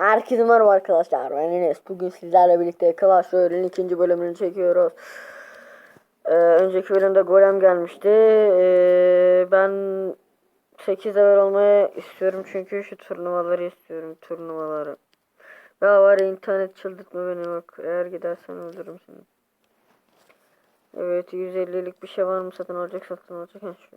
Herkese merhaba arkadaşlar. Ben Enes. Bugün sizlerle birlikte Clash Royale'in ikinci bölümünü çekiyoruz. Ee, önceki bölümde golem gelmişti. Ee, ben 8 level olmaya istiyorum çünkü şu turnuvaları istiyorum. Turnuvaları. Ya var ya internet çıldırtma beni bak. Eğer gidersen öldürürüm seni. Evet 150'lik bir şey var mı satın alacak satın alacak. Ha, şu.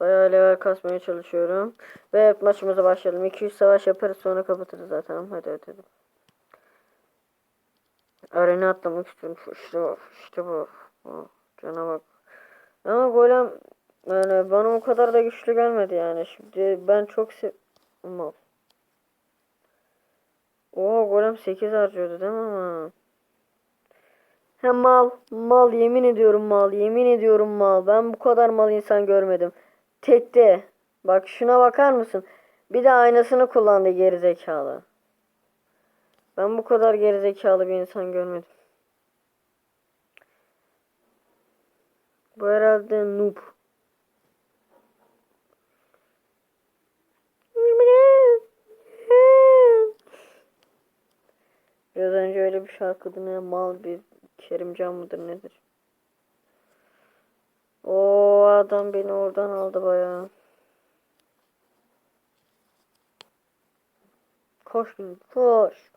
Bayağı level kasmaya çalışıyorum. Ve maçımıza başlayalım. 200 savaş yaparız sonra kapatırız zaten. Hadi hadi hadi. Arena atlamak istiyorum. İşte bu. İşte bu. Cana bak. Ama golem yani bana o kadar da güçlü gelmedi yani. Şimdi ben çok sev... Mal. Oha golem 8 harcıyordu değil mi ama? Hem mal. Mal yemin ediyorum mal. Yemin ediyorum mal. Ben bu kadar mal insan görmedim. Tekte. Bak şuna bakar mısın? Bir de aynasını kullandı gerizekalı. Ben bu kadar gerizekalı bir insan görmedim. Bu herhalde noob. Biraz önce öyle bir şarkı dinleyen mal bir Kerimcan mıdır nedir? Adam beni oradan aldı bayağı. Koş koş.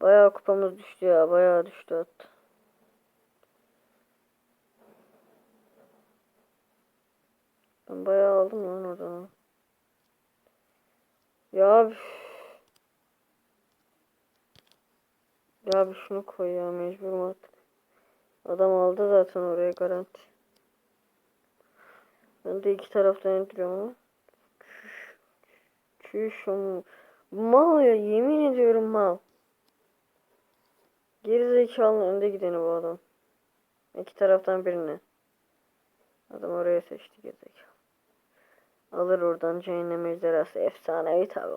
Bayağı kupamız düştü ya, bayağı düştü hatta. Ben bayağı aldım lan oradan. Ya. Ya bir şunu koy ya mecburum artık. Adam aldı zaten oraya garanti. Ben de iki taraftan indiriyorum ama. Çüş. Mal ya yemin ediyorum mal. Gerizekalının önde gideni bu adam. İki taraftan birini. Adam oraya seçti gerizekalı. Alır oradan cehennem ejderhası efsanevi tabi.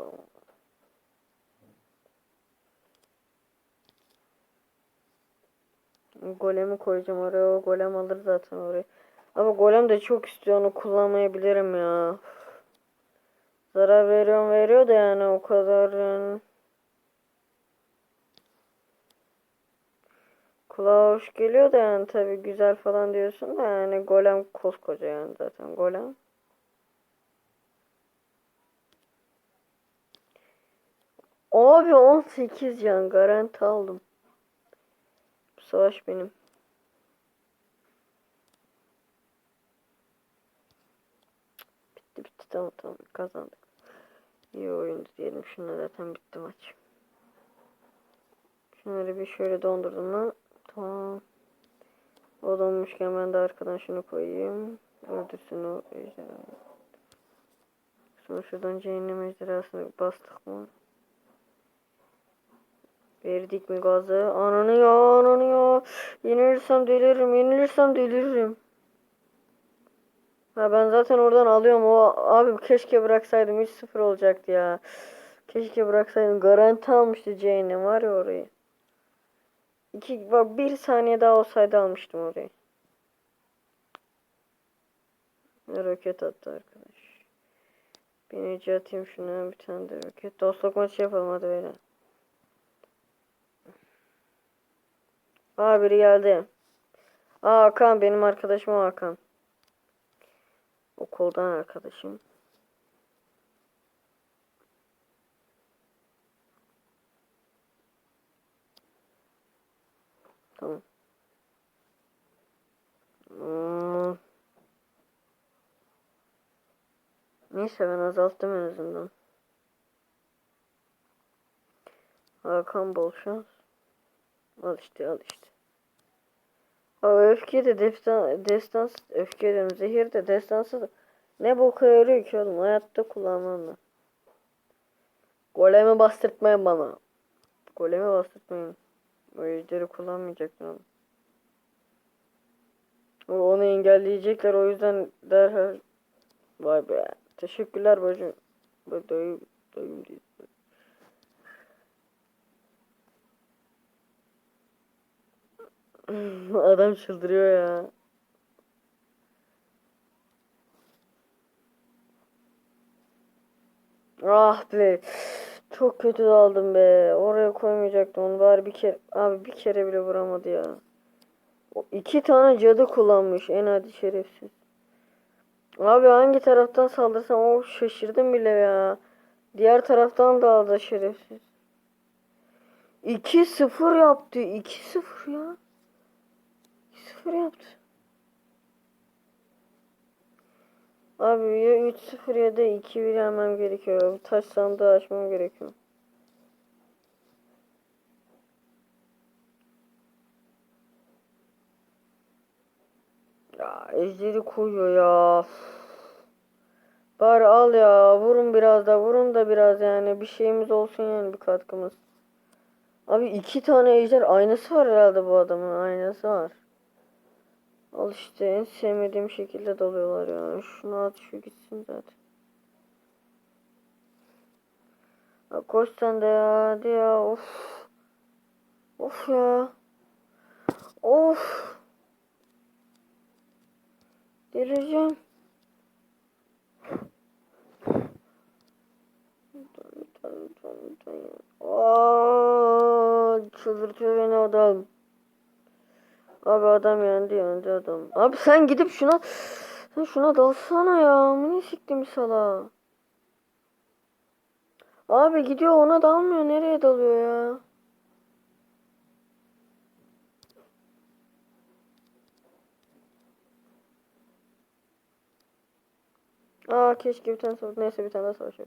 Golemi koyacağım oraya. O golem alır zaten oraya. Ama golem de çok istiyor onu kullanmayabilirim ya. Zarar veriyorum veriyor da yani o kadar yani. Kulağa hoş geliyor da yani tabi güzel falan diyorsun da yani golem koskoca yani zaten golem. Abi 18 can garanti aldım. Savaş benim. Bitti bitti tamam tamam kazandık. İyi oyundu diyelim. Şuna zaten bitti maç. Şunları bir şöyle dondurdum mu? Tamam. O donmuşken ben de arkadan şunu koyayım. Öldürsün o ejderhayı. Sonra şuradan cehennem ejderhasını bastık mı? Verdik mi gazı? Ananı ya ananı ya. Yenilirsem deliririm yenilirsem deliririm. Ha ben zaten oradan alıyorum o abi keşke bıraksaydım 3-0 olacaktı ya. Keşke bıraksaydım garanti almıştı cehennem var ya orayı. İki, bak bir saniye daha olsaydı almıştım orayı. Roket attı arkadaş. Binici atayım şuna bir tane de roket. Dostluk maçı yapalım hadi beyler. Aa biri geldi. Aa Hakan benim arkadaşım Hakan. Okuldan arkadaşım. Tamam. Hmm. Neyse ben azalttım en azından. Hakan bol şans. Al işte al işte. Öfke de destan, destans, öfke diyorum zehir de destansı ne boka yarıyor ki oğlum hayatta kullanmam. Golemi bastırtmayın bana. Golemi bastırtmayın. O ejderi kullanmayacaktım ama. O- Onu engelleyecekler o yüzden derhal. Vay be. Teşekkürler bacım. Dayım, dayım değil. Adam çıldırıyor ya. Ah be. Çok kötü daldım be. Oraya koymayacaktım onu bari bir kere. Abi bir kere bile vuramadı ya. O iki tane cadı kullanmış en adi şerefsiz. Abi hangi taraftan saldırsam o şaşırdım bile ya. Diğer taraftan daldı şerefsiz. 2-0 yaptı. 2-0 ya. 2-0 yaptı. Abi ya 3-0 ya da 2-1 yenmem gerekiyor. Taş sandığı açmam gerekiyor. Ya ejderi koyuyor ya. Bari al ya. Vurun biraz da. Vurun da biraz yani. Bir şeyimiz olsun yani bir katkımız. Abi iki tane ejder aynası var herhalde bu adamın. Aynası var. Al işte en sevmediğim şekilde dalıyorlar ya. Şunu at şu gitsin zaten. Ya koş sen de ya. Hadi ya. Of. Of ya. Of. Delireceğim. Lütfen lütfen lütfen lütfen ya. Aa, çıldırtıyor beni adam. Abi adam yendi yendi adam. Abi sen gidip şuna sen şuna dalsana ya. Ne siktim sala. Abi gidiyor ona dalmıyor. Nereye dalıyor ya? Aa keşke bir tane savaş. Neyse bir tane daha savaş.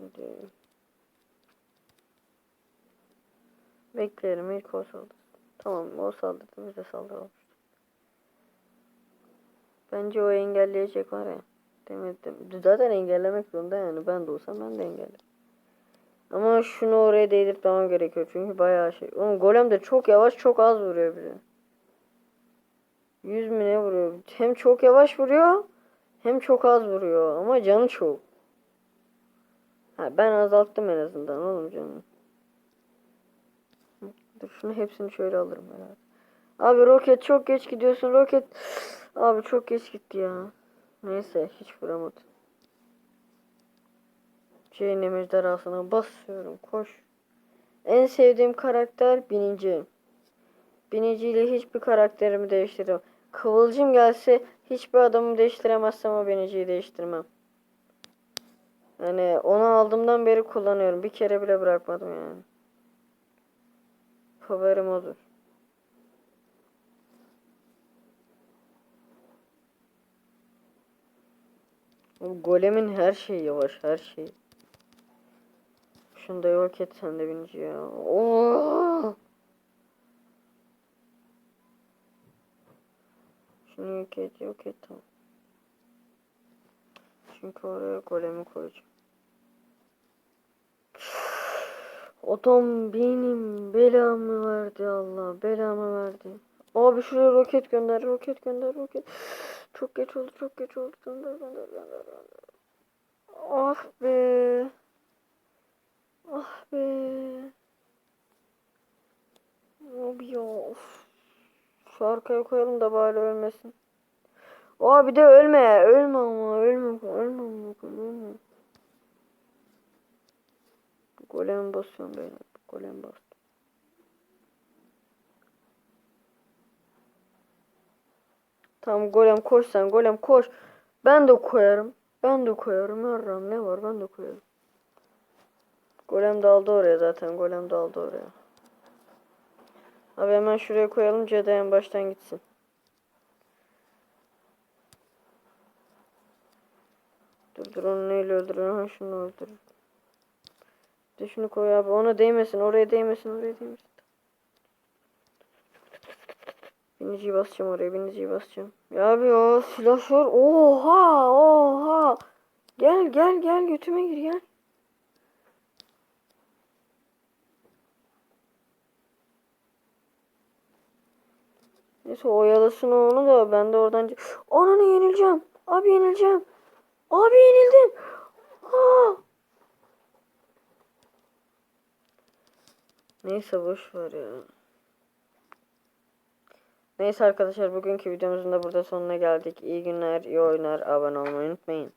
Hadi. Bekleyelim ilk o saldırdı. Tamam o saldırdı biz de saldıralım. Bence o engelleyecek var ya. Demedim. Zaten engellemek zorunda yani. Ben de olsam ben de engellerim. Ama şunu oraya değdirtmem gerekiyor. Çünkü bayağı şey. Oğlum golem de çok yavaş çok az vuruyor bize. 100 mi ne vuruyor? Hem çok yavaş vuruyor hem çok az vuruyor ama canı çok. Ha, ben azalttım en azından oğlum canım. Dur şunu hepsini şöyle alırım herhalde. Abi roket çok geç gidiyorsun roket. Abi çok geç gitti ya. Neyse hiç vuramadı. Cehennem ejderhasına basıyorum koş. En sevdiğim karakter binici. Biniciyle hiçbir karakterimi değiştiremem. Kıvılcım gelse hiçbir adamı değiştiremezsem o biniciyi değiştirmem. Yani onu aldığımdan beri kullanıyorum. Bir kere bile bırakmadım yani. Favorim odur. Golemin her şeyi yavaş, her şey. Şunu da yok et sen de binici ya. Oo! Şunu yok et, yok et tamam. Çünkü oraya golemi koyacağım. Adam benim belamı verdi Allah belamı verdi. Abi şuraya roket gönder roket gönder roket. Çok geç oldu çok geç oldu. Gönder gönder. gönder. Ah be. Ah be. Abi ya of. Şu arkaya koyalım da bari ölmesin. Aa bir de ölme. Ölme ama ölme. Ölme ama ölme. Golem basıyorum beyler. Golem bastım. Tamam golem koş sen golem koş. Ben de koyarım. Ben de koyarım. Yarram ne var ben de koyarım. Golem daldı oraya zaten. Golem daldı oraya. Abi hemen şuraya koyalım. Cedayan baştan gitsin. Dur dur onu neyle öldürür? Ha şunu öldürür. De koy abi. Ona değmesin. Oraya değmesin. Oraya değmesin. Biniciyi basacağım oraya. Biniciyi basacağım. Ya abi o silahlar. Oha oha. Gel gel gel götüme gir gel. Neyse oyalasın onu da ben de oradan... Ananı yenileceğim. Abi yenileceğim. Abi yenildim. Aa. Neyse boş ver ya. Neyse arkadaşlar bugünkü videomuzun da burada sonuna geldik. İyi günler, iyi oyunlar, abone olmayı unutmayın.